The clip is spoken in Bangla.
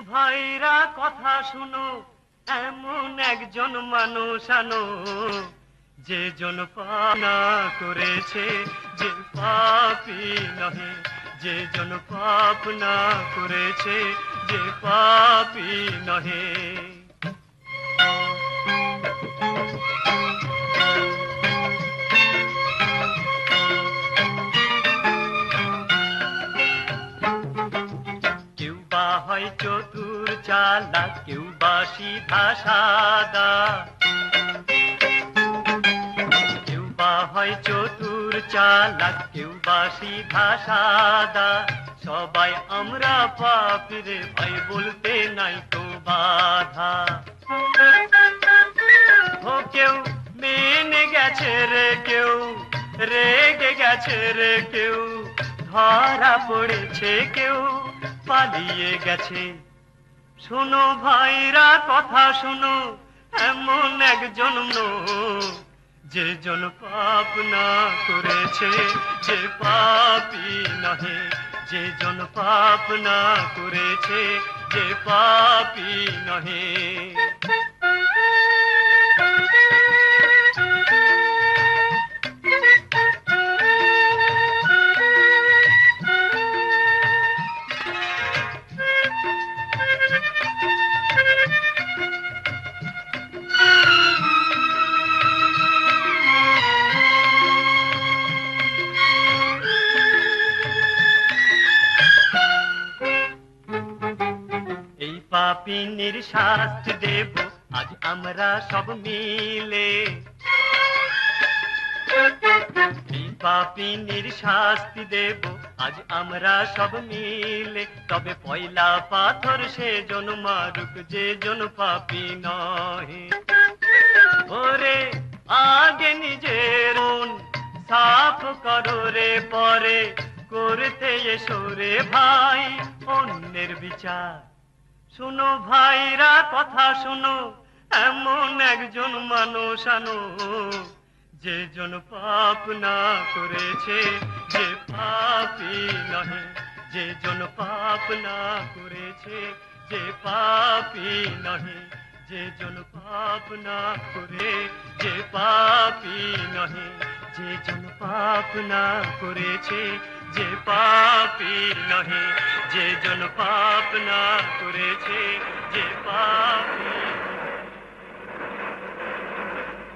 ভাইরা কথা শুনো, এমন একজন মানুষ আনো, যে জন পানা করেছে, যে পাপি নহে, যে জন পাপ না করেছে, যে পাপি নহে। হয় চতুর চালাক কেউ বা সিধা সাদা। কেউ বা হয় চতুর চালাক কেউ বা সিধা সাদা। সবাই আমরা পাপিরে ভাই বলতে নাই তো বাধা। ও কেউ, মেনে গেছে রে কেউ, রেগে গেছে রে কেউ, ধরা পড়েছে কেউ। পালিয়ে গেছে। শোনো ভাইরা, কথা শোনো, এমন একজন যে জন পাপ না করেছে, যে পাপি নহে, যে জন পাপ না করেছে, যে পাপি নহে। পাপিনীর শাস্তি দেব, আজ আমরা সব মিলে। পাপিনীর শাস্তি দেব, আজ আমরা সব মিলে। তবে পয়লা পাথর সে জন মারুক, যে জন পাপি নহে। ওরে, আগে নিজের সাফ করো রে পরে, করতে এসো রে ভাই, অন্যের বিচার। শুনো ভাইরা, কথা শুনো, এমন একজন মানুষ আনো, যে জন পাপ না করেছে, যে পাপি নহে, যে জন পাপ না করেছে, যে পাপি নহে, যে জন পাপ না করে, যে পাপি নহে, যে জন পাপ না করেছে, যে পাপি নহে, যে জন পাপ না পাপি